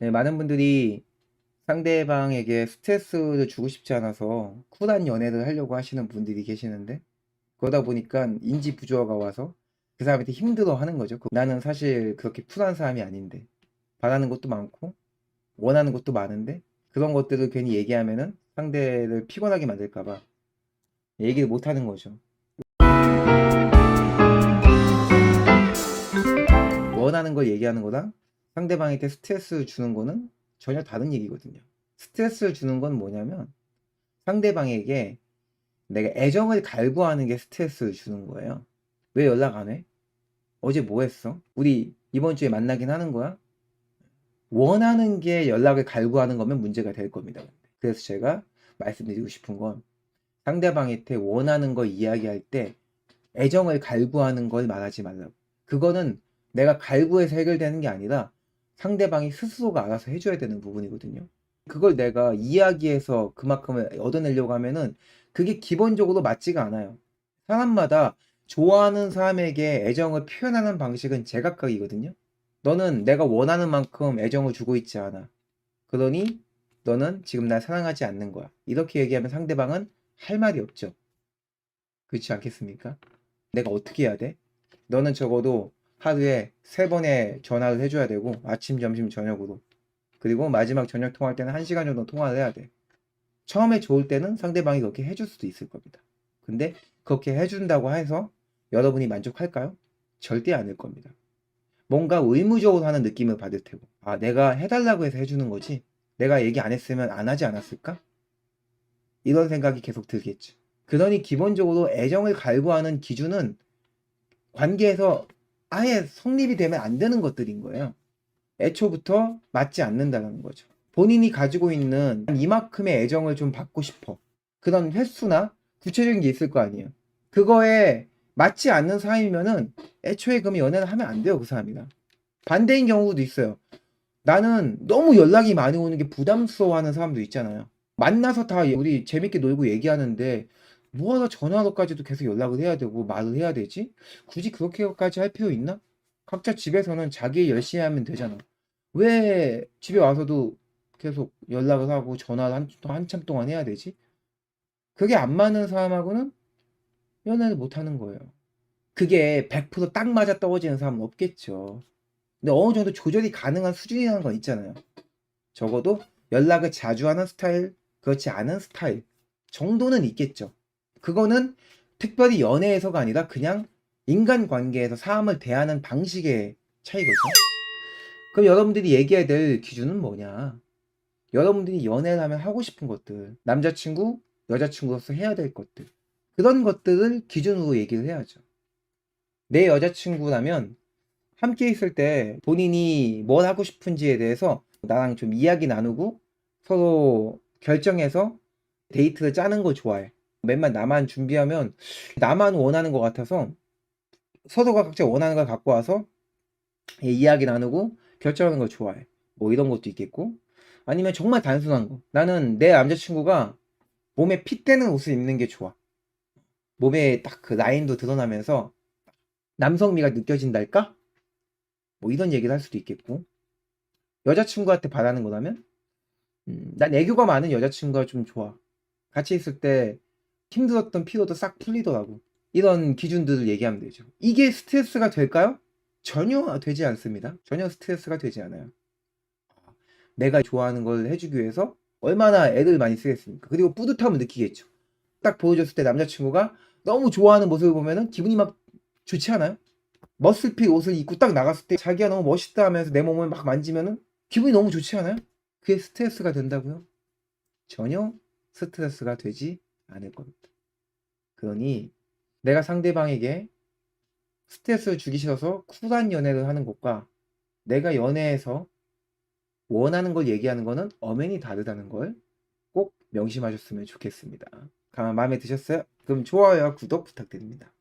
네, 많은 분들이 상대방에게 스트레스를 주고 싶지 않아서 쿨한 연애를 하려고 하시는 분들이 계시는데 그러다 보니까 인지 부조화가 와서 그 사람한테 힘들어 하는 거죠. 그- 나는 사실 그렇게 쿨한 사람이 아닌데 바라는 것도 많고 원하는 것도 많은데 그런 것들을 괜히 얘기하면은 상대를 피곤하게 만들까 봐 얘기를 못 하는 거죠. 원하는 걸 얘기하는 거랑 상대방한테 스트레스를 주는 거는 전혀 다른 얘기거든요. 스트레스를 주는 건 뭐냐면 상대방에게 내가 애정을 갈구하는 게 스트레스를 주는 거예요. 왜 연락 안 해? 어제 뭐 했어? 우리 이번 주에 만나긴 하는 거야? 원하는 게 연락을 갈구하는 거면 문제가 될 겁니다. 그래서 제가 말씀드리고 싶은 건 상대방한테 원하는 걸 이야기할 때 애정을 갈구하는 걸 말하지 말라고. 그거는 내가 갈구해서 해결되는 게 아니라 상대방이 스스로가 알아서 해줘야 되는 부분이거든요. 그걸 내가 이야기해서 그만큼을 얻어내려고 하면은 그게 기본적으로 맞지가 않아요. 사람마다 좋아하는 사람에게 애정을 표현하는 방식은 제각각이거든요. 너는 내가 원하는 만큼 애정을 주고 있지 않아. 그러니 너는 지금 날 사랑하지 않는 거야. 이렇게 얘기하면 상대방은 할 말이 없죠. 그렇지 않겠습니까? 내가 어떻게 해야 돼? 너는 적어도 하루에 세 번의 전화를 해줘야 되고 아침, 점심, 저녁으로 그리고 마지막 저녁 통화할 때는 한 시간 정도 통화를 해야 돼. 처음에 좋을 때는 상대방이 그렇게 해줄 수도 있을 겁니다. 근데 그렇게 해준다고 해서 여러분이 만족할까요? 절대 아닐 겁니다. 뭔가 의무적으로 하는 느낌을 받을 테고 아 내가 해달라고 해서 해주는 거지 내가 얘기 안 했으면 안 하지 않았을까? 이런 생각이 계속 들겠죠. 그러니 기본적으로 애정을 갈구하는 기준은 관계에서 아예 성립이 되면 안 되는 것들인 거예요. 애초부터 맞지 않는다는 거죠. 본인이 가지고 있는 이만큼의 애정을 좀 받고 싶어. 그런 횟수나 구체적인 게 있을 거 아니에요. 그거에 맞지 않는 사람이면은 애초에 그러면 연애를 하면 안 돼요, 그 사람이랑. 반대인 경우도 있어요. 나는 너무 연락이 많이 오는 게 부담스러워하는 사람도 있잖아요. 만나서 다 우리 재밌게 놀고 얘기하는데 뭐하러 전화로까지도 계속 연락을 해야 되고 말을 해야 되지? 굳이 그렇게까지 할 필요 있나? 각자 집에서는 자기 일 열심히 하면 되잖아. 왜 집에 와서도 계속 연락을 하고 전화를 한, 한참 동안 해야 되지? 그게 안 맞는 사람하고는 연애를 못 하는 거예요. 그게 100%딱 맞아 떨어지는 사람은 없겠죠. 근데 어느 정도 조절이 가능한 수준이라는 건 있잖아요. 적어도 연락을 자주 하는 스타일, 그렇지 않은 스타일 정도는 있겠죠. 그거는 특별히 연애에서가 아니라 그냥 인간관계에서 사람을 대하는 방식의 차이거죠. 그럼 여러분들이 얘기해야 될 기준은 뭐냐? 여러분들이 연애를 하면 하고 싶은 것들, 남자친구, 여자친구로서 해야 될 것들, 그런 것들을 기준으로 얘기를 해야죠. 내 여자친구라면 함께 있을 때 본인이 뭘 하고 싶은지에 대해서 나랑 좀 이야기 나누고 서로 결정해서 데이트를 짜는 거 좋아해. 맨날 나만 준비하면 나만 원하는 것 같아서 서로가 각자 원하는 걸 갖고 와서 이야기 나누고 결정하는 걸 좋아해. 뭐 이런 것도 있겠고. 아니면 정말 단순한 거. 나는 내 남자친구가 몸에 핏되는 옷을 입는 게 좋아. 몸에 딱 그 라인도 드러나면서 남성미가 느껴진달까? 뭐 이런 얘기를 할 수도 있겠고. 여자친구한테 바라는 거라면, 음, 난 애교가 많은 여자친구가 좀 좋아. 같이 있을 때 힘들었던 피로도 싹 풀리더라고. 이런 기준들을 얘기하면 되죠. 이게 스트레스가 될까요? 전혀 되지 않습니다. 전혀 스트레스가 되지 않아요. 내가 좋아하는 걸 해주기 위해서 얼마나 애를 많이 쓰겠습니까? 그리고 뿌듯함을 느끼겠죠. 딱 보여줬을 때 남자친구가 너무 좋아하는 모습을 보면은 기분이 막 좋지 않아요? 머슬핏 옷을 입고 딱 나갔을 때 자기가 너무 멋있다 하면서 내 몸을 막 만지면은 기분이 너무 좋지 않아요? 그게 스트레스가 된다고요? 전혀 스트레스가 되지 않을 겁니다. 그러니 내가 상대방에게 스트레스를 주기 싫어서 쿨한 연애를 하는 것과 내가 연애에서 원하는 걸 얘기하는 거는 엄연히 다르다는 걸 꼭 명심하셨으면 좋겠습니다. 가만 마음에 드셨어요? 그럼 좋아요와 구독 부탁드립니다.